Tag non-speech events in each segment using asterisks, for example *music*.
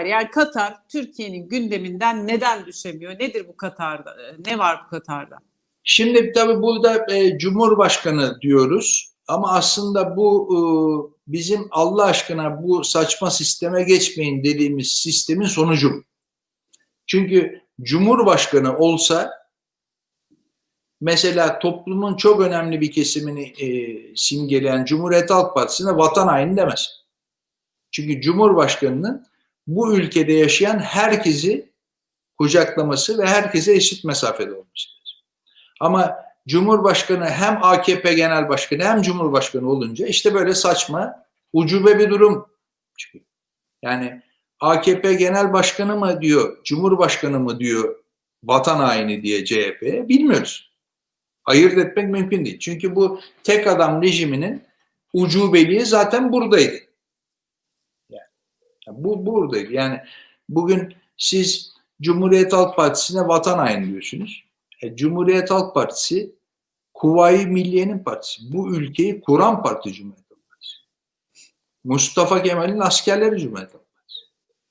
Yani Katar Türkiye'nin gündeminden neden düşemiyor? Nedir bu Katar'da? Ne var bu Katar'da? Şimdi tabii burada e, Cumhurbaşkanı diyoruz ama aslında bu e, bizim Allah aşkına bu saçma sisteme geçmeyin dediğimiz sistemin sonucu. Çünkü Cumhurbaşkanı olsa mesela toplumun çok önemli bir kesimini e, simgeleyen Cumhuriyet Halk Partisi'ne vatan haini demez. Çünkü Cumhurbaşkanı'nın bu ülkede yaşayan herkesi kucaklaması ve herkese eşit mesafede olması. Ama Cumhurbaşkanı hem AKP Genel Başkanı hem Cumhurbaşkanı olunca işte böyle saçma, ucube bir durum çıkıyor. Yani AKP Genel Başkanı mı diyor, Cumhurbaşkanı mı diyor vatan haini diye CHP bilmiyoruz. Ayırt etmek mümkün değil. Çünkü bu tek adam rejiminin ucubeliği zaten buradaydı. Bu buradaydı. Yani bugün siz Cumhuriyet Halk Partisi'ne vatan haini diyorsunuz. E, Cumhuriyet Halk Partisi Kuvayi Milliye'nin partisi. Bu ülkeyi kuran parti Cumhuriyet Halk Partisi. Mustafa Kemal'in askerleri Cumhuriyet Halk Partisi.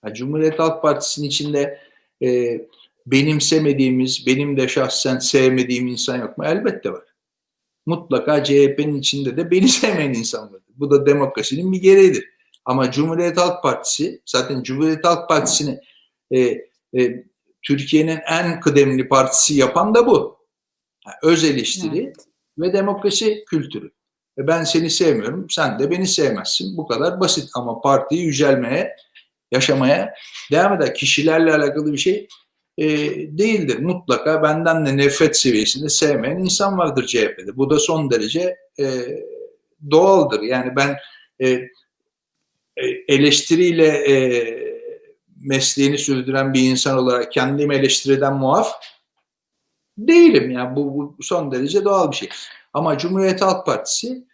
Yani Cumhuriyet Halk Partisi'nin içinde e, benimsemediğimiz, benim de şahsen sevmediğim insan yok mu? Elbette var. Mutlaka CHP'nin içinde de beni sevmeyen insan var. Bu da demokrasinin bir gereğidir. Ama Cumhuriyet Halk Partisi, zaten Cumhuriyet Halk Partisi'ni e, e, Türkiye'nin en kıdemli partisi yapan da bu. Yani öz eleştiri evet. ve demokrasi kültürü. Ve ben seni sevmiyorum, sen de beni sevmezsin. Bu kadar basit ama partiyi yücelmeye, yaşamaya devam eder. Kişilerle alakalı bir şey e, değildir. Mutlaka benden de nefret seviyesinde sevmeyen insan vardır CHP'de. Bu da son derece e, doğaldır. Yani ben e, eleştiriyle e, mesleğini sürdüren bir insan olarak kendimi eleştiriden muaf değilim. Yani bu, bu son derece doğal bir şey. Ama Cumhuriyet Halk Partisi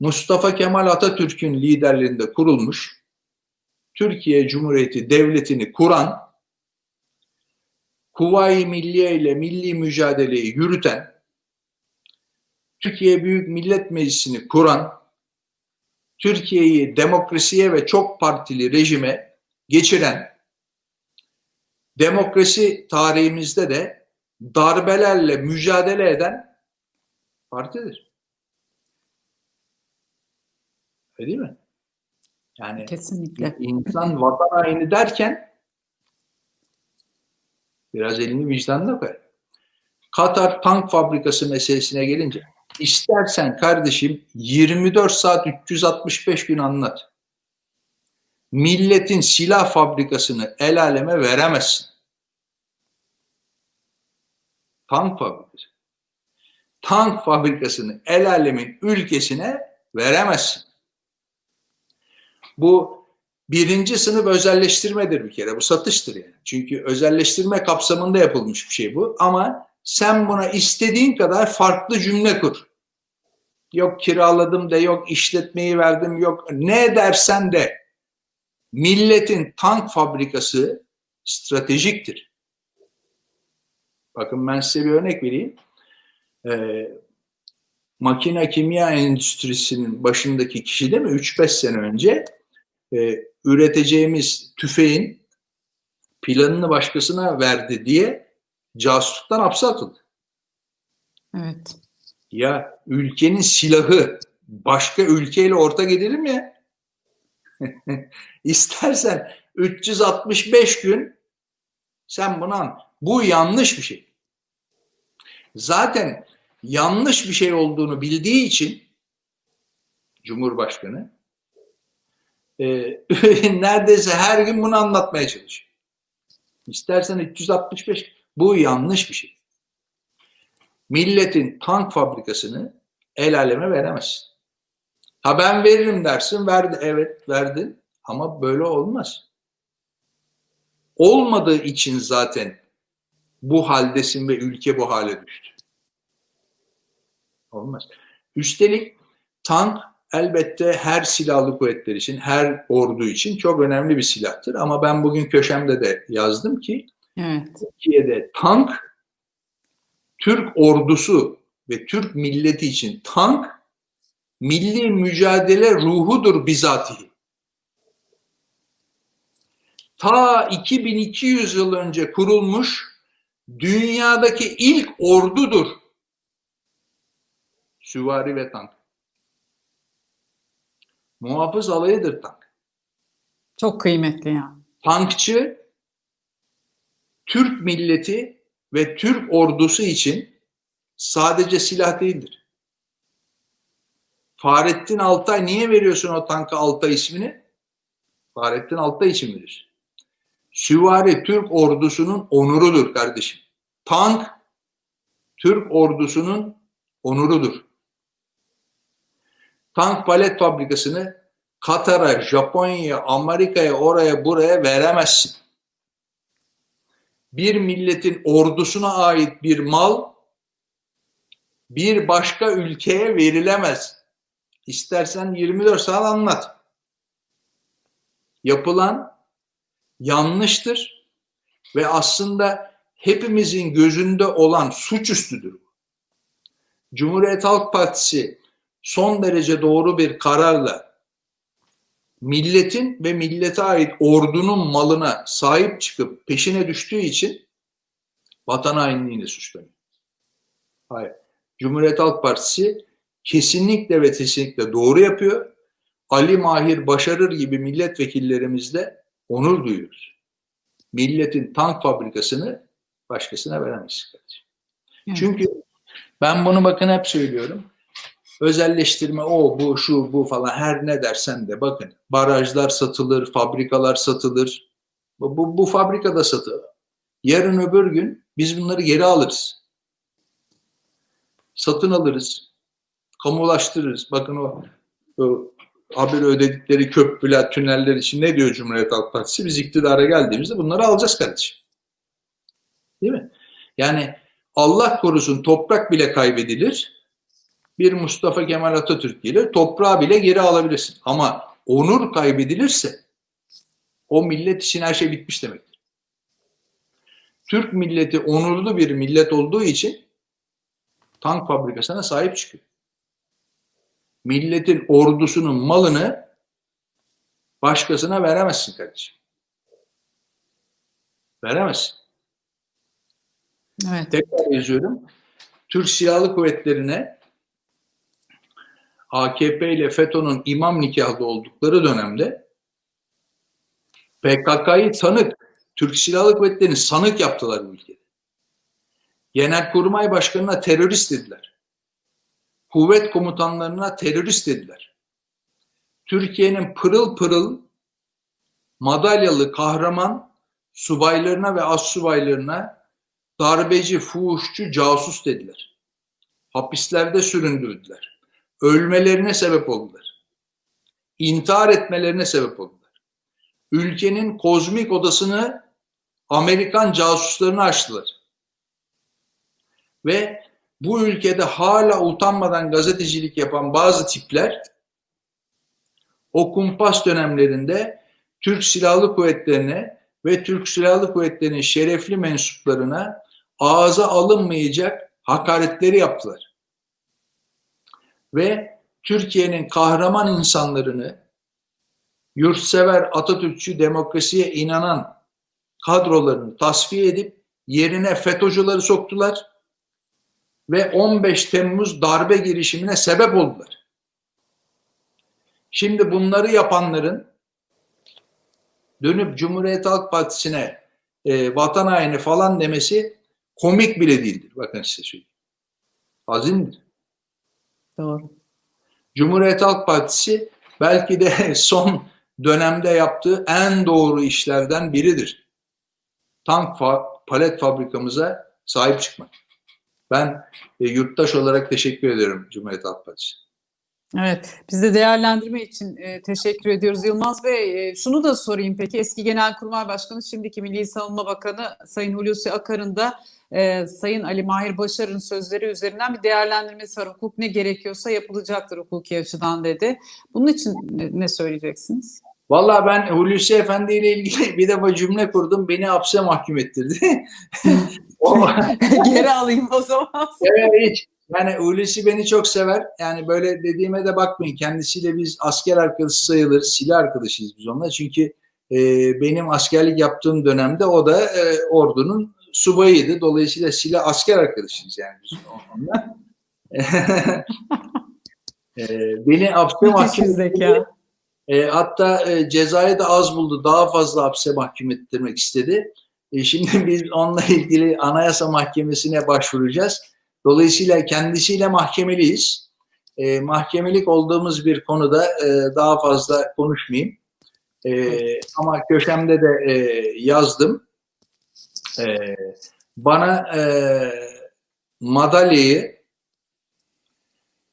Mustafa Kemal Atatürk'ün liderliğinde kurulmuş Türkiye Cumhuriyeti Devleti'ni kuran Kuvayi Milliye ile milli mücadeleyi yürüten Türkiye Büyük Millet Meclisi'ni kuran Türkiye'yi demokrasiye ve çok partili rejime geçiren demokrasi tarihimizde de darbelerle mücadele eden partidir. Öyle değil mi? Yani Kesinlikle. insan vatan haini derken biraz elini vicdanına koyar. Katar tank fabrikası meselesine gelince istersen kardeşim 24 saat 365 gün anlat. Milletin silah fabrikasını el aleme veremezsin. Tank fabrikası. Tank fabrikasını el alemin ülkesine veremezsin. Bu birinci sınıf özelleştirmedir bir kere. Bu satıştır yani. Çünkü özelleştirme kapsamında yapılmış bir şey bu. Ama sen buna istediğin kadar farklı cümle kur. Yok kiraladım de, yok işletmeyi verdim, yok ne dersen de milletin tank fabrikası stratejiktir. Bakın ben size bir örnek vereyim. Ee, makine kimya endüstrisinin başındaki kişi değil mi? 3-5 sene önce e, üreteceğimiz tüfeğin planını başkasına verdi diye casusluktan hapse atıldı. Evet. Ya ülkenin silahı başka ülkeyle ortak edilir mi ya? *laughs* İstersen 365 gün sen buna bu yanlış bir şey. Zaten yanlış bir şey olduğunu bildiği için Cumhurbaşkanı e, *laughs* neredeyse her gün bunu anlatmaya çalışıyor. İstersen 365 bu yanlış bir şey. Milletin tank fabrikasını el aleme veremezsin. Ha ben veririm dersin, verdi, evet verdin ama böyle olmaz. Olmadığı için zaten bu haldesin ve ülke bu hale düştü. Olmaz. Üstelik tank elbette her silahlı kuvvetler için, her ordu için çok önemli bir silahtır. Ama ben bugün köşemde de yazdım ki evet. Türkiye'de tank, Türk ordusu ve Türk milleti için tank milli mücadele ruhudur bizatihi. ta 2200 yıl önce kurulmuş dünyadaki ilk ordudur. Süvari ve tank. Muhafız alayıdır tank. Çok kıymetli yani. Tankçı Türk milleti ve Türk ordusu için sadece silah değildir. Fahrettin Altay niye veriyorsun o tanka Altay ismini? Fahrettin Altay için verir. Süvari Türk ordusunun onurudur kardeşim. Tank Türk ordusunun onurudur. Tank palet fabrikasını Katar'a, Japonya'ya, Amerika'ya, oraya buraya veremezsin. Bir milletin ordusuna ait bir mal bir başka ülkeye verilemez. İstersen 24 saat anlat. Yapılan yanlıştır ve aslında hepimizin gözünde olan suçüstüdür. Cumhuriyet Halk Partisi son derece doğru bir kararla milletin ve millete ait ordunun malına sahip çıkıp peşine düştüğü için vatan hainliğiyle suçlanıyor. Hayır. Cumhuriyet Halk Partisi kesinlikle ve kesinlikle doğru yapıyor. Ali Mahir Başarır gibi milletvekillerimizle onur duyuyoruz. Milletin tank fabrikasını başkasına veremezsin. Evet. Çünkü ben bunu bakın hep söylüyorum. Özelleştirme o bu şu bu falan her ne dersen de bakın barajlar satılır, fabrikalar satılır. Bu, bu, bu fabrikada satılır. Yarın öbür gün biz bunları geri alırız. Satın alırız. Kamulaştırırız. Bakın o, o haber ödedikleri köprüler, tüneller için ne diyor Cumhuriyet Halk Partisi? Biz iktidara geldiğimizde bunları alacağız kardeşim. Değil mi? Yani Allah korusun toprak bile kaybedilir. Bir Mustafa Kemal Atatürk gelir, toprağı bile geri alabilirsin. Ama onur kaybedilirse o millet için her şey bitmiş demektir. Türk milleti onurlu bir millet olduğu için tank fabrikasına sahip çıkıyor. Milletin ordusunun malını başkasına veremezsin kardeşim. Veremezsin. Evet. Tekrar yazıyorum. Türk Silahlı Kuvvetleri'ne AKP ile FETÖ'nün imam nikahlı oldukları dönemde PKK'yı tanık, Türk Silahlı Kuvvetleri'ni sanık yaptılar bu ülkede. Genelkurmay Başkanı'na terörist dediler. Kuvvet komutanlarına terörist dediler. Türkiye'nin pırıl pırıl madalyalı kahraman subaylarına ve astsubaylarına darbeci, fuhuşçu, casus dediler. Hapislerde süründürdüler. Ölmelerine sebep oldular. İntihar etmelerine sebep oldular. Ülkenin kozmik odasını Amerikan casuslarına açtılar. Ve bu ülkede hala utanmadan gazetecilik yapan bazı tipler o kumpas dönemlerinde Türk Silahlı Kuvvetleri'ne ve Türk Silahlı Kuvvetleri'nin şerefli mensuplarına ağza alınmayacak hakaretleri yaptılar. Ve Türkiye'nin kahraman insanlarını yurtsever, Atatürkçü, demokrasiye inanan kadrolarını tasfiye edip yerine FETÖ'cüleri soktular ve 15 Temmuz darbe girişimine sebep oldular. Şimdi bunları yapanların dönüp Cumhuriyet Halk Partisi'ne e, vatan haini falan demesi komik bile değildir. Bakın size söyleyeyim. Hazindir. Doğru. Cumhuriyet Halk Partisi belki de *laughs* son dönemde yaptığı en doğru işlerden biridir. Tank fa palet fabrikamıza sahip çıkmak. Ben e, yurttaş olarak teşekkür ediyorum Cumhuriyet Halk Partisi. Evet, biz de değerlendirme için e, teşekkür ediyoruz Yılmaz Bey. E, şunu da sorayım peki, eski Genelkurmay Başkanı, şimdiki Milli Savunma Bakanı Sayın Hulusi Akar'ın da e, Sayın Ali Mahir Başar'ın sözleri üzerinden bir değerlendirmesi var. Hukuk ne gerekiyorsa yapılacaktır hukuki açıdan dedi. Bunun için ne, söyleyeceksiniz? Vallahi ben Hulusi Efendi ile ilgili bir defa cümle kurdum. Beni hapse mahkum ettirdi. *laughs* *laughs* Geri alayım o zaman. evet, hiç. Yani Hulusi beni çok sever. Yani böyle dediğime de bakmayın. Kendisiyle biz asker arkadaşı sayılır. Silah arkadaşıyız biz onunla. Çünkü e, benim askerlik yaptığım dönemde o da e, ordunun subayıydı. Dolayısıyla silah asker arkadaşıyız yani biz onunla. *laughs* e, beni hapse mahkum e, hatta e, cezayı da az buldu. Daha fazla hapse mahkum ettirmek istedi. E, şimdi biz onunla ilgili Anayasa Mahkemesi'ne başvuracağız. Dolayısıyla kendisiyle mahkemeliyiz. E, mahkemelik olduğumuz bir konuda e, daha fazla konuşmayayım. E, ama köşemde de e, yazdım. E, bana e, madalyayı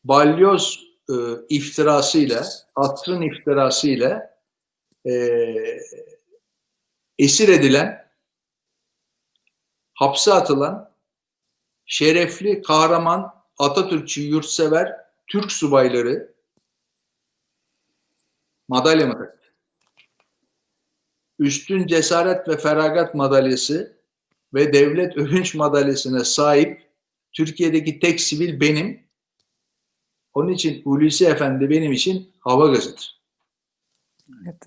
balyoz e, iftirasıyla, asrın iftirasıyla e, esir edilen, hapse atılan, şerefli, kahraman, Atatürkçü, yurtsever Türk subayları madalya mı taktı? Üstün cesaret ve feragat madalyası ve devlet övünç madalyasına sahip Türkiye'deki tek sivil benim. Onun için Hulusi Efendi benim için hava gazıdır. Evet,